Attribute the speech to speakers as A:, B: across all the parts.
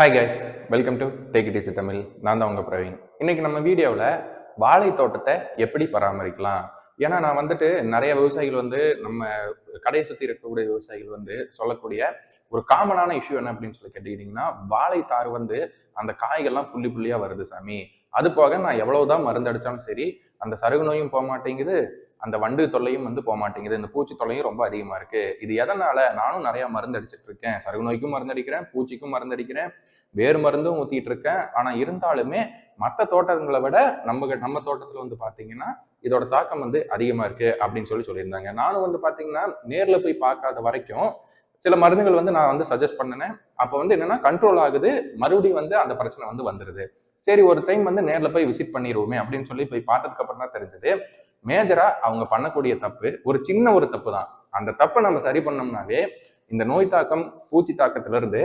A: Hi guys welcome to take it easy Tamil நான் தான் உங்கள் பிரவீன். இன்னைக்கு நம்ம வீடியோவில் வாழை தோட்டத்தை எப்படி பராமரிக்கலாம்? ஏன்னா நான் வந்துட்டு நிறைய விவசாயிகள் வந்து நம்ம கடையை சுற்றி இருக்கக்கூடிய விவசாயிகள் வந்து சொல்லக்கூடிய ஒரு காமனான இஷ்யூ என்ன அப்படின்னு சொல்லி கேட்டுக்கிட்டிங்கன்னா வாழைத்தார் வந்து அந்த காய்கள்லாம் புள்ளி புள்ளியாக வருது சாமி. அது போக நான் எவ்வளவுதான் மருந்து அடித்தாலும் சரி அந்த சருகு நோயும் போக மாட்டேங்குது அந்த வண்டு தொல்லையும் வந்து போக மாட்டேங்குது. இந்த பூச்சி தொல்லையும் ரொம்ப அதிகமாக இருக்கு. இது எதனால? நானும் நிறைய மருந்து அடிச்சிட்டு இருக்கேன். சருகு நோய்க்கும் மருந்து அடிக்கிறேன் பூச்சிக்கும் மருந்து அடிக்கிறேன் வேறு மருந்தும் ஊத்திட்டு இருக்கேன். ஆனா இருந்தாலுமே மற்ற தோட்டங்களை விட நம்ம நம்ம தோட்டத்துல வந்து பாத்தீங்கன்னா இதோட தாக்கம் வந்து அதிகமா இருக்கு அப்படின்னு சொல்லி சொல்லியிருந்தாங்க. நானும் வந்து பாத்தீங்கன்னா நேர்ல போய் பார்க்காத வரைக்கும் சில மருந்துகள் வந்து நான் வந்து சஜஸ்ட் பண்ணினேன். அப்போ வந்து என்னன்னா கண்ட்ரோல் ஆகுது. மறுபடியும் வந்து அந்த பிரச்சனை வந்து வந்துருது. சரி ஒரு டைம் வந்து நேரில் போய் விசிட் பண்ணிடுவோமே அப்படின்னு சொல்லி போய் பார்த்ததுக்கு அப்புறம் தான் தெரிஞ்சது. மேஜரா அவங்க பண்ணக்கூடிய தப்பு ஒரு சின்ன ஒரு தப்பு தான் அந்த தப்பை நம்ம சரி பண்ணோம்னாவே இந்த நோய் தாக்கம் பூச்சி தாக்கத்துல இருந்து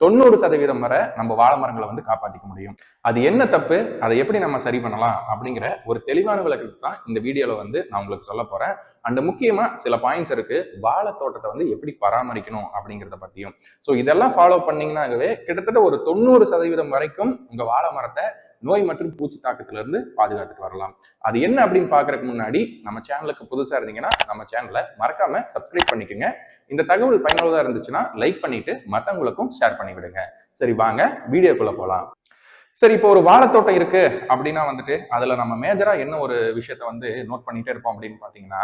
A: தொண்ணூறு சதவீதம் வரை நம்ம வாழை மரங்களை வந்து காப்பாற்றிக்க முடியும். அது என்ன தப்பு? அதை எப்படி நம்ம சரி பண்ணலாம்? அப்படிங்கிற ஒரு தெளிவான விளக்கத்தை தான் இந்த வீடியோவில் வந்து நான் உங்களுக்கு சொல்ல போறேன். அண்ட் முக்கியமாக சில பாயிண்ட்ஸ் இருக்கு. வாழை தோட்டத்தை வந்து எப்படி பராமரிக்கணும் அப்படிங்கிறத பற்றியும் ஸோ இதெல்லாம் ஃபாலோ பண்ணீங்கன்னாவே கிட்டத்தட்ட ஒரு தொண்ணூறு சதவீதம் வரைக்கும் உங்க வாழை மரத்தை நோய் மற்றும் பூச்சி தாக்கத்திலிருந்து பாதுகாத்துட்டு வரலாம். அது என்ன அப்படின்னு பார்க்கறதுக்கு முன்னாடி நம்ம சேனலுக்கு புதுசாக இருந்தீங்கன்னா நம்ம சேனலை மறக்காம சப்ஸ்கிரைப் பண்ணிக்கோங்க. இந்த தகவல் பயனுள்ளதாக இருந்துச்சுன்னா லைக் பண்ணிட்டு மற்றவங்களுக்கும் ஷேர் பண்ணி விடுங்க சரி வாங்க வீடியோக்குள்ள போகலாம் சரி இப்போ ஒரு வாழைத்தோட்டம் இருக்கு அப்படின்னா வந்துட்டு அதுல நம்ம மேஜரா என்ன ஒரு விஷயத்த வந்து நோட் பண்ணிட்டே இருப்போம் அப்படின்னு பாத்தீங்கன்னா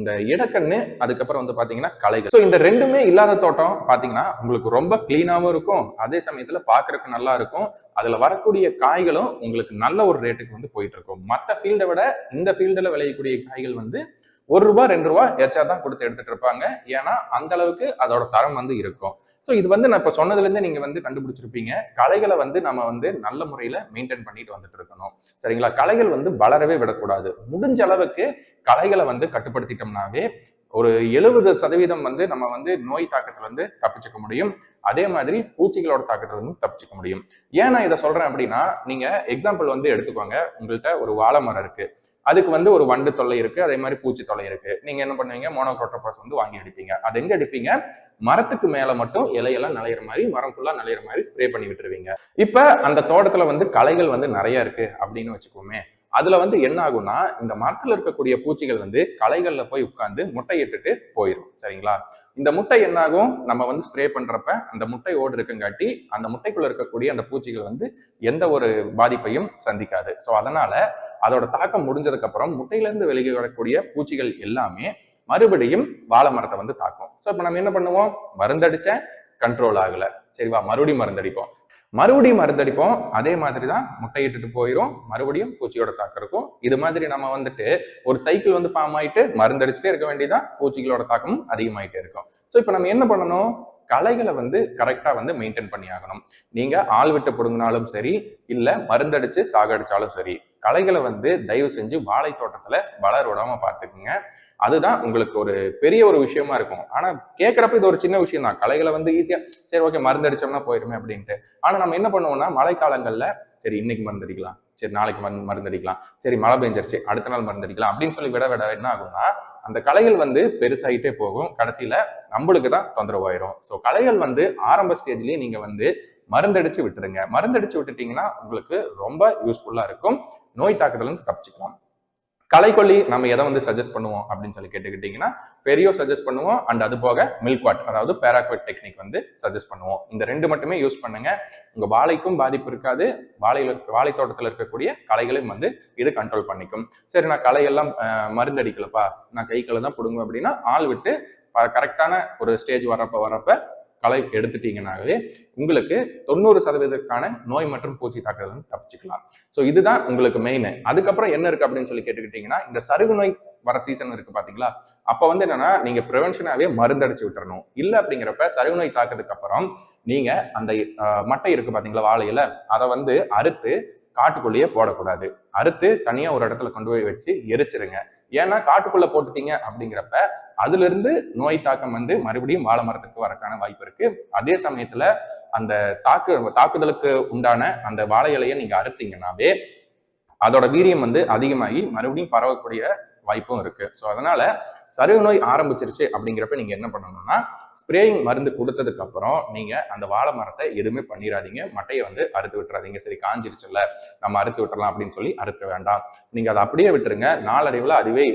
A: இந்த இடக்கண்ணு அதுக்கப்புறம் வந்து பாத்தீங்கன்னா களைகள். ஸோ இந்த ரெண்டுமே இல்லாத தோட்டம் பாத்தீங்கன்னா உங்களுக்கு ரொம்ப கிளீனாகவும் இருக்கும். அதே சமயத்துல பாக்குறதுக்கு நல்லா இருக்கும். அதுல வரக்கூடிய காய்களும் உங்களுக்கு நல்ல ஒரு ரேட்டுக்கு வந்து போயிட்டு இருக்கும். மற்ற ஃபீல்டை விட இந்த ஃபீல்டில் விளையக்கூடிய காய்கள் வந்து ஒரு ரூபா ரெண்டு ரூபா எச்சா தான் கொடுத்து எடுத்துட்டு இருப்பாங்க. ஏன்னா அந்த அளவுக்கு அதோட தரம் வந்து இருக்கும். ஸோ இது வந்து நான் இப்போ சொன்னதுலேருந்து நீங்க வந்து கண்டுபிடிச்சிருப்பீங்க. கலைகளை வந்து நம்ம வந்து நல்ல முறையில மெயின்டைன் பண்ணிட்டு வந்துட்டு இருக்கணும். சரிங்களா? கலைகள் வந்து வளரவே விடக்கூடாது. முடிஞ்ச அளவுக்கு கலைகளை வந்து கட்டுப்படுத்திட்டோம்னாவே ஒரு எழுபது சதவீதம் வந்து நம்ம வந்து நோய் தாக்கத்துல வந்து தப்பிச்சுக்க முடியும். அதே மாதிரி பூச்சிகளோட தாக்கத்துல வந்து தப்பிச்சுக்க முடியும். ஏன் நான் இதை சொல்றேன் அப்படின்னா நீங்க எக்ஸாம்பிள் வந்து எடுத்துக்கோங்க. உங்கள்கிட்ட ஒரு வாழை மரம் இருக்கு. அதுக்கு வந்து ஒரு வண்டு தொல்லை இருக்கு அதே மாதிரி பூச்சி தொல்லை இருக்கு. நீங்க என்ன பண்ணுவீங்க? மோனோக்ரோட்டோபாஸ் வந்து வாங்கி அடிப்பீங்க அது எங்க அடிப்பீங்க மரத்துக்கு மேல மட்டும் இலையெல்லாம் நலையிற மாதிரி மரம் ஃபுல்லா நலையிற மாதிரி ஸ்ப்ரே பண்ணி விட்டுருவீங்க. இப்ப அந்த தோட்டத்துல வந்து களைகள் வந்து நிறைய இருக்கு அப்படின்னு வச்சுக்கோமே அதுல வந்து என்ன ஆகும்னா இந்த மரத்துல இருக்கக்கூடிய பூச்சிகள் வந்து களைகள்ல போய் உட்கார்ந்து முட்டையிட்டுட்டு போயிடும் சரிங்களா? இந்த முட்டை என்னாகும் நம்ம வந்து ஸ்ப்ரே பண்றப்ப அந்த முட்டை ஓடு இருக்குங்காட்டி அந்த முட்டைக்குள்ள இருக்கக்கூடிய அந்த பூச்சிகள் வந்து எந்த ஒரு பாதிப்பையும் சந்திக்காது. ஸோ அதனால அதோட தாக்கம் முடிஞ்சதுக்கு அப்புறம் முட்டையிலேருந்து வெளியே வரக்கூடிய பூச்சிகள் எல்லாமே மறுபடியும் வாழை மரத்தை வந்து தாக்கும். ஸோ இப்போ நம்ம என்ன பண்ணுவோம்? மருந்தடிச்சேன் கண்ட்ரோல் ஆகலை. சரிவா மறுபடியும் மருந்தடிப்போம். மறுபடியும் மருந்தடிப்போம். அதே மாதிரி தான் முட்டையிட்டுட்டு போயிடும் மறுபடியும் பூச்சியோட தாக்கம் இருக்கும் இது மாதிரி நம்ம வந்துட்டு ஒரு சைக்கிள் வந்து ஃபார்ம் ஆயிட்டு மருந்தடிச்சுட்டே இருக்க வேண்டியதான் பூச்சிகளோட தாக்கமும் அதிகமாயிட்டே இருக்கும். ஸோ இப்போ நம்ம என்ன பண்ணணும்? களைகளை வந்து கரெக்டாக வந்து மெயின்டைன் பண்ணி ஆகணும் நீங்கள் ஆள் விட்டு பிடுங்கினாலும் சரி இல்லை மருந்தடிச்சு சாகடிச்சாலும் சரி களைகளை வந்து தயவு செஞ்சு வாழை தோட்டத்தில் வளர விடாம பார்த்துக்குங்க. அதுதான் உங்களுக்கு ஒரு பெரிய ஒரு விஷயமா இருக்கும். ஆனால் கேட்குறப்ப இது ஒரு சின்ன விஷயம் தான் களைகளை வந்து ஈஸியாக சரி ஓகே மருந்தடிச்சோம்னா போயிடுமே அப்படின்ட்டு. ஆனால் நம்ம என்ன பண்ணுவோம்னா மழை சரி இன்னைக்கு மருந்தடிக்கலாம் சரி நாளைக்கு மருந்து மருந்தடிக்கலாம் சரி மழை பெஞ்சிருச்சு அடுத்த நாள் மருந்து அடிக்கலாம் அப்படின்னு சொல்லி விட விட என்ன ஆகும்னா அந்த கலைகள் வந்து பெருசாகிட்டே போகும். கடைசியில் நம்மளுக்கு தான் தொந்தரவாயிரும். ஸோ கலைகள் வந்து ஆரம்ப ஸ்டேஜ்லேயே நீங்கள் வந்து மருந்தடிச்சு விட்டுருங்க. மருந்தடிச்சு விட்டுட்டீங்கன்னா உங்களுக்கு ரொம்ப யூஸ்ஃபுல்லாக இருக்கும். நோய் தாக்குதலேருந்து இருந்து தப்பிச்சுக்கலாம். களைக்கொல்லி நம்ம எதை வந்து சஜஸ்ட் பண்ணுவோம் அப்படின்னு சொல்லி கேட்டுக்கிட்டீங்கன்னா பெரியோ சஜஸ்ட் பண்ணுவோம் அண்ட் அது போக மில்க் வாட் அதாவது பேராக்வெட் டெக்னிக் வந்து சஜஸ்ட் பண்ணுவோம். இந்த ரெண்டு மட்டுமே யூஸ் பண்ணுங்க. உங்க வாழைக்கும் பாதிப்பு இருக்காது. வாழையில வாழை தோட்டத்தில் இருக்கக்கூடிய களைகளையும் வந்து இது கண்ட்ரோல் பண்ணிக்கும். சரி நான் களையெல்லாம் மருந்தடிக்கலப்பா நான் கைகளை தான் பிடுங்குவேன் அப்படின்னா ஆள் விட்டு கரெக்டான ஒரு ஸ்டேஜ் வரப்ப வரப்ப களை எடுத்துட்டீங்கன்னாவே உங்களுக்கு தொண்ணூறு சதவீதத்துக்கான நோய் மற்றும் பூச்சி தாக்குதல் வந்து தப்பிச்சுக்கலாம். ஸோ இதுதான் உங்களுக்கு மெயின் அதுக்கப்புறம் என்ன இருக்கு அப்படின்னு சொல்லி கேட்டுக்கிட்டீங்கன்னா இந்த சருகு நோய் வர சீசன் இருக்கு பாத்தீங்களா? அப்ப வந்து என்னன்னா நீங்க ப்ரிவென்ஷனாவே மருந்தடிச்சு விட்டுறணும். இல்ல அப்படிங்கிறப்ப சருகு நோய் தாக்கத்துக்கு அப்புறம் நீங்க அந்த மட்டை இருக்கு பாத்தீங்களா வாழையில அதை வந்து அறுத்து காட்டுக்குள்ளேயே போடக்கூடாது. அறுத்து தனியா ஒரு இடத்துல கொண்டு போய் வச்சு எரிச்சிருங்க. ஏன்னா காட்டுக்குள்ள போட்டுட்டீங்க அப்படிங்கிறப்ப அதுல இருந்து நோய் தாக்கம் வந்து மறுபடியும் வாழை மரத்துக்கு வரக்கான வாய்ப்பு இருக்கு. அதே சமயத்துல அந்த தாக்கு தாக்குதலுக்கு உண்டான அந்த வாழை இலையை நீங்க அறுத்தீங்கன்னாவே அதோட வீரியம் வந்து அதிகமாகி மறுபடியும் பரவக்கூடிய வாய்ப்பும் இருக்கு. ஸோ அதனால சருகு நோய் ஆரம்பிச்சிருச்சு அப்படிங்கிறப்ப நீங்க என்ன பண்ணணும்னா ஸ்ப்ரேயிங் மருந்து கொடுத்ததுக்கு அப்புறம் நீங்க அந்த வாழை மரத்தை எதுவுமே பண்ணிடாதீங்க மட்டையை வந்து அறுத்து விட்டுறாதீங்க. சரி காஞ்சிருச்சுல்ல நம்ம அறுத்து விட்டுறலாம் அப்படின்னு சொல்லி அறுக்க வேண்டாம். நீங்க அதை அப்படியே விட்டுருங்க. நாளடைவில் அதுவே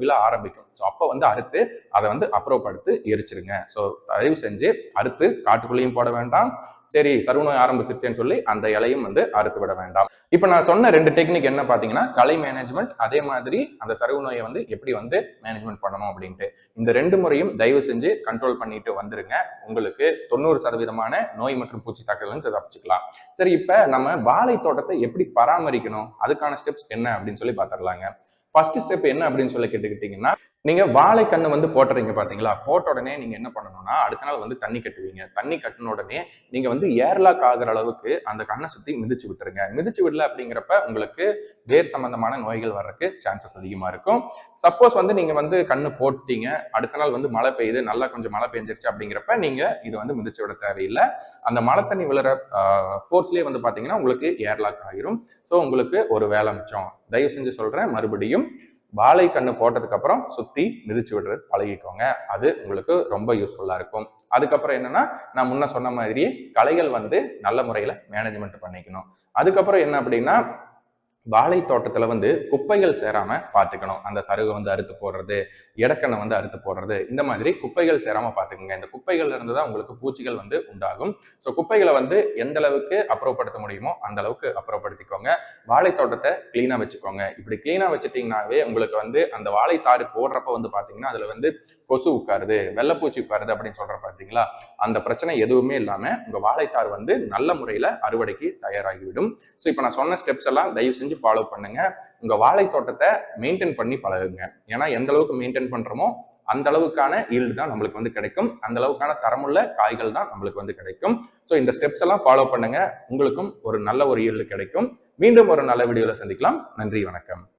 A: விழ ஆரம்பிக்கும். ஸோ அப்போ வந்து அறுத்து அதை வந்து அப்புறப்படுத்து எரிச்சிருங்க. ஸோ தயவு செஞ்சு அறுத்து காட்டுக்குள்ளேயும் போட வேண்டாம். சரி சருவநோய் ஆரம்பிச்சிருச்சேன்னு சொல்லி அந்த இலையும் வந்து அறுத்து விட வேண்டாம். இப்போ நான் சொன்ன ரெண்டு டெக்னிக் என்ன பார்த்தீங்கன்னா கலை மேனேஜ்மெண்ட் அதே மாதிரி அந்த சருவு நோயை வந்து எப்படி வந்து மேனேஜ்மெண்ட் பண்ணணும் அப்படின்ட்டு. இந்த ரெண்டு முறையும் தயவு செஞ்சு கண்ட்ரோல் பண்ணிட்டு வந்துருங்க. உங்களுக்கு தொண்ணூறு சதவீதமான நோய் மற்றும் பூச்சி தாக்குதல் தப்பிச்சுக்கலாம். சரி இப்போ நம்ம வாழை தோட்டத்தை எப்படி பராமரிக்கணும்? அதுக்கான ஸ்டெப்ஸ் என்ன அப்படின்னு சொல்லி பார்த்துடலாங்க. ஃபர்ஸ்ட் ஸ்டெப் என்ன அப்படின்னு சொல்லி கேட்டுக்கிட்டீங்கன்னா நீங்கள் வாழை கண்ணு வந்து போட்டுறீங்க பார்த்தீங்களா போட்ட உடனே நீங்கள் என்ன பண்ணணும்னா அடுத்த நாள் வந்து தண்ணி கட்டுவீங்க. தண்ணி கட்டின உடனே நீங்கள் வந்து ஏர்லாக் ஆகுற அளவுக்கு அந்த கண்ணை சுற்றி மிதிச்சு விட்டுருங்க. மிதிச்சு விடல அப்படிங்கிறப்ப உங்களுக்கு வேர் சம்பந்தமான நோய்கள் வர்றதுக்கு சான்சஸ் அதிகமாக இருக்கும். சப்போஸ் வந்து நீங்கள் வந்து கண்ணு போட்டீங்க. அடுத்த நாள் வந்து மழை பெய்யுது. நல்லா கொஞ்சம் மழை பெஞ்சிருச்சு அப்படிங்கிறப்ப நீங்கள் இது வந்து மிதிச்சு விட தேவையில்லை. அந்த மழை தண்ணி விழுற ஃபோர்ஸ்லேயே வந்து பார்த்தீங்கன்னா உங்களுக்கு ஏர்லாக் ஆகிரும் ஸோ உங்களுக்கு ஒரு வேலை மிச்சம். தயவு செஞ்சு சொல்கிறேன் மறுபடியும் வாழை கண்ணு போட்டதுக்கு அப்புறம் சுத்தி மிதிச்சு விடுறது பழகிக்கோங்க. அது உங்களுக்கு ரொம்ப யூஸ்ஃபுல்லா இருக்கும். அதுக்கப்புறம் என்னன்னா நான் முன்ன சொன்ன மாதிரி களைகள் வந்து நல்ல முறையில மேனேஜ்மெண்ட் பண்ணிக்கணும். அதுக்கப்புறம் என்ன அப்படின்னா வாழை தோட்டத்துல வந்து குப்பைகள் சேராம பார்த்துக்கணும் அந்த சருகை வந்து அறுத்து போடுறது இடக்கண்ணை வந்து அறுத்து போடுறது இந்த மாதிரி குப்பைகள் சேராம பார்த்துக்கோங்க இந்த குப்பைகள்ல இருந்து தான் உங்களுக்கு பூச்சிகள் வந்து உண்டாகும். ஸோ குப்பைகளை வந்து எந்த அளவுக்கு அப்புறப்படுத்த முடியுமோ அந்த அளவுக்கு அப்புறப்படுத்திக்கோங்க. வாழை தோட்டத்தை கிளீனா வச்சுக்கோங்க. இப்படி கிளீனா வச்சுட்டிங்கனாவே உங்களுக்கு வந்து அந்த வாழைத்தாறு போடுறப்ப வந்து பாத்தீங்கன்னா அதுல வந்து கொசு உட்காருது வெள்ளைப்பூச்சி உட்காருது அப்படின்னு சொல்ற பாத்தீங்களா? அந்த பிரச்சனை எதுவுமே இல்லாம உங்க வாழைத்தார் வந்து நல்ல முறையில அறுவடைக்கு தயாராகிவிடும். ஸோ இப்போ நான் சொன்ன ஸ்டெப்ஸ் எல்லாம் தயவு செஞ்சு ஃபாலோ பண்ணுங்க. உங்க வாழை தோட்டத்தை மெயின்டைன் பண்ணி பழகுங்க. ஏன்னா எந்த அளவுக்கு மெயின்டைன் பண்றோமோ அந்த அளவுக்கான ஈல்டு தான் நம்மளுக்கு வந்து கிடைக்கும். அந்த அளவுக்கான தரமுள்ள காய்கள் தான் நம்மளுக்கு வந்து கிடைக்கும். ஸோ இந்த ஸ்டெப்ஸ் எல்லாம் ஃபாலோ பண்ணுங்க. உங்களுக்கும் ஒரு நல்ல ஒரு ஈல்டு கிடைக்கும். மீண்டும் ஒரு நல்ல வீடியோவில் சந்திக்கலாம். நன்றி வணக்கம்.